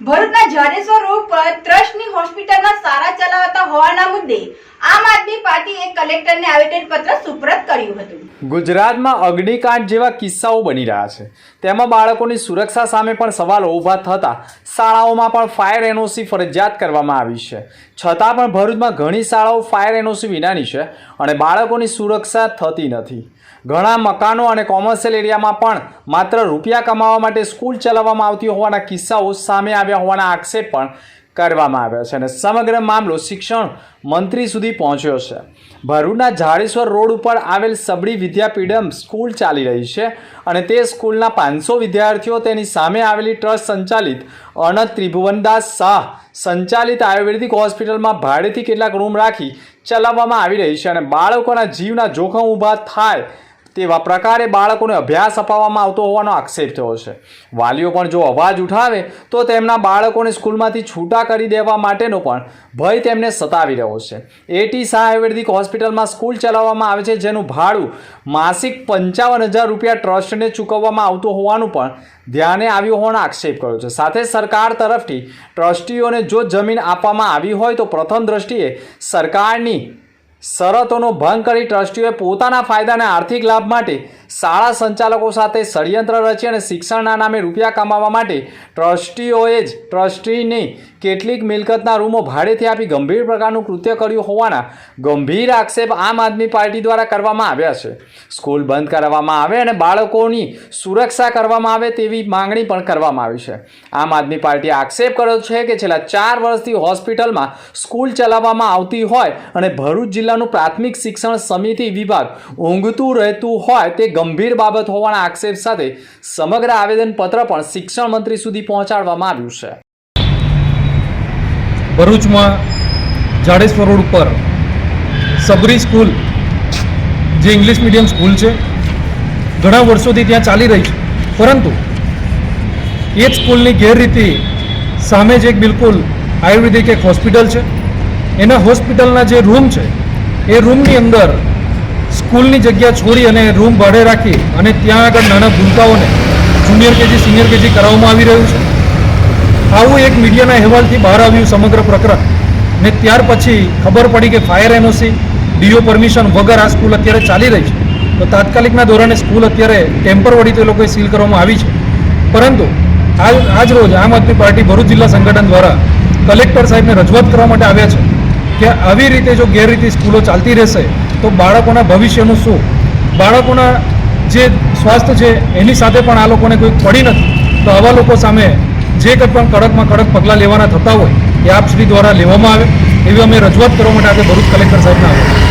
ભરૂચના જાડેશ્વર રોડ પર ટ્રસ્ટની હોસ્પિટલમાં સારા ચલાવતા હોવાના મુદ્દે આમ આદમી પાર્ટીએ કલેક્ટરને આવેદનપત્ર સુપ્રત કર્યું હતું. ગુજરાતમાં અગ્નિકાંડ જેવા કિસ્સાઓ બની રહ્યા છે. તેમાં બાળકોની સુરક્ષા સામે પણ સવાલો ઊભા થતા શાળાઓમાં પણ ફાયર એનઓસી ફરજિયાત કરવામાં આવી છે. છતાં પણ ભરૂચમાં ઘણી શાળાઓ ફાયર એનઓસી વિનાની છે અને બાળકોની સુરક્ષા થતી નથી. ઘણા મકાનો અને કોમર્શિયલ એરિયામાં પણ માત્ર રૂપિયા કમાવા માટે સ્કૂલ ચલાવવામાં આવતી હોવાના કિસ્સાઓ સામે આવ્યા હોવાના આક્ષેપ પણ કરવામાં આવ્યા છે અને સમગ્ર મામલો શિક્ષણ મંત્રી સુધી પહોંચ્યો છે. ભરૂચના ઝાડેશ્વર રોડ ઉપર આવેલ સબડી વિદ્યાપીઠમ સ્કૂલ ચાલી રહી છે અને તે સ્કૂલના પાંચસો વિદ્યાર્થીઓ તેની સામે આવેલી ટ્રસ્ટ સંચાલિત અનંત ત્રિભુવનદાસ શાહ સંચાલિત આયુર્વેદિક હોસ્પિટલમાં ભાડેથી કેટલાક રૂમ રાખી ચલાવવામાં આવી રહી છે અને બાળકોના જીવના જોખમ ઊભા થાય તેવા પ્રકારે બાળકોને અભ્યાસ અપાવવામાં આવતો હોવાનો આક્ષેપ થયો છે. વાલીઓ પણ જો અવાજ ઉઠાવે, તો તેમના બાળકોને સ્કૂલમાંથી છૂટા કરી દેવા માટેનો પણ ભય તેમને સતાવી રહ્યો છે. એટી શાહ આયુર્વેદિક હોસ્પિટલમાં સ્કૂલ ચલાવવામાં આવે છે, જેનું ભાડું માસિક પંચાવન હજાર રૂપિયા ટ્રસ્ટને ચૂકવવામાં આવતું હોવાનું પણ ધ્યાને આવ્યું હોવાનો આક્ષેપ કર્યો છે. સાથે સરકાર તરફથી ટ્રસ્ટીઓને જો જમીન આપવામાં આવી હોય, તો પ્રથમ દ્રષ્ટિએ સરકારની શરતોનો ભંગ કરી ટ્રસ્ટીઓએ પોતાના ફાયદાને આર્થિક લાભ માટે શાળા સંચાલકો સાથે ષડયંત્ર રચી અને શિક્ષણના નામે રૂપિયા કમાવા માટે ટ્રસ્ટીઓએ જ ટ્રસ્ટીની કેટલીક મિલકતના રૂમો ભાડેથી આપી ગંભીર પ્રકારનું કૃત્ય કર્યું હોવાના ગંભીર આક્ષેપ આમ આદમી પાર્ટી દ્વારા કરવામાં આવ્યા છે. સ્કૂલ બંધ કરાવવામાં આવે અને બાળકોની સુરક્ષા કરવામાં આવે તેવી માંગણી પણ કરવામાં આવી છે. આમ આદમી પાર્ટીએ આક્ષેપ કર્યો છે કે છેલ્લા ચાર વર્ષથી હોસ્પિટલમાં સ્કૂલ ચલાવવામાં આવતી હોય અને ભરૂચ જિલ્લાનું પ્રાથમિક શિક્ષણ સમિતિ વિભાગ ઊંઘતું રહેતું હોય તે ગંભીર બાબત હોવાના આક્ષેપ સાથે સમગ્ર આવેદનપત્ર પણ શિક્ષણ મંત્રી સુધી પહોંચાડવામાં આવ્યું છે. ભરૂચમાં જાડેશ્વર રોડ ઉપર સબરી સ્કૂલ, જે ઇંગ્લિશ મીડિયમ સ્કૂલ છે, ઘણા વર્ષોથી ત્યાં ચાલી રહી છે. પરંતુ એ જ સ્કૂલની ગેરરીતિ સામે જ એક બિલકુલ આયુર્વેદિક એક હોસ્પિટલ છે. એના હોસ્પિટલના જે રૂમ છે, એ રૂમની અંદર સ્કૂલની જગ્યા છોડી અને રૂમ ભાડે રાખી અને ત્યાં આગળ નાના ભૂલકાઓને જુનિયર કેજી, સિનિયર કેજી કરાવવામાં આવી રહ્યું છે. આવું એક મીડિયાના અહેવાલથી બહાર આવ્યું સમગ્ર પ્રકરણ. ને ત્યાર પછી ખબર પડી કે ફાયર એનઓસી, ડીઓ પરમિશન વગર આ સ્કૂલ અત્યારે ચાલી રહી છે. તો તાત્કાલિકના ધોરણે સ્કૂલ અત્યારે ટેમ્પરવરી તો લોકોએ સીલ કરવામાં આવી છે. પરંતુ આજ આજ રોજ આમ આદમી પાર્ટી ભરૂચ જિલ્લા સંગઠન દ્વારા કલેક્ટર સાહેબને રજૂઆત કરવા માટે આવ્યા છે કે આવી રીતે જો ગેરરીતિ સ્કૂલો ચાલતી રહેશે, તો બાળકોના ભવિષ્યનું શું? બાળકોના જે સ્વાસ્થ્ય છે, એની સાથે પણ આ લોકોને કોઈ પડી નથી. તો આવા લોકો સામે જે કંઈ પણ કડકમાં કડક પગલાં લેવાના થતા હોય એ આપ શ્રી દ્વારા લેવામાં આવે. એવી અમે રજૂઆત કરવા માટે આજે ભરૂચ કલેક્ટર સાહેબને આવ્યા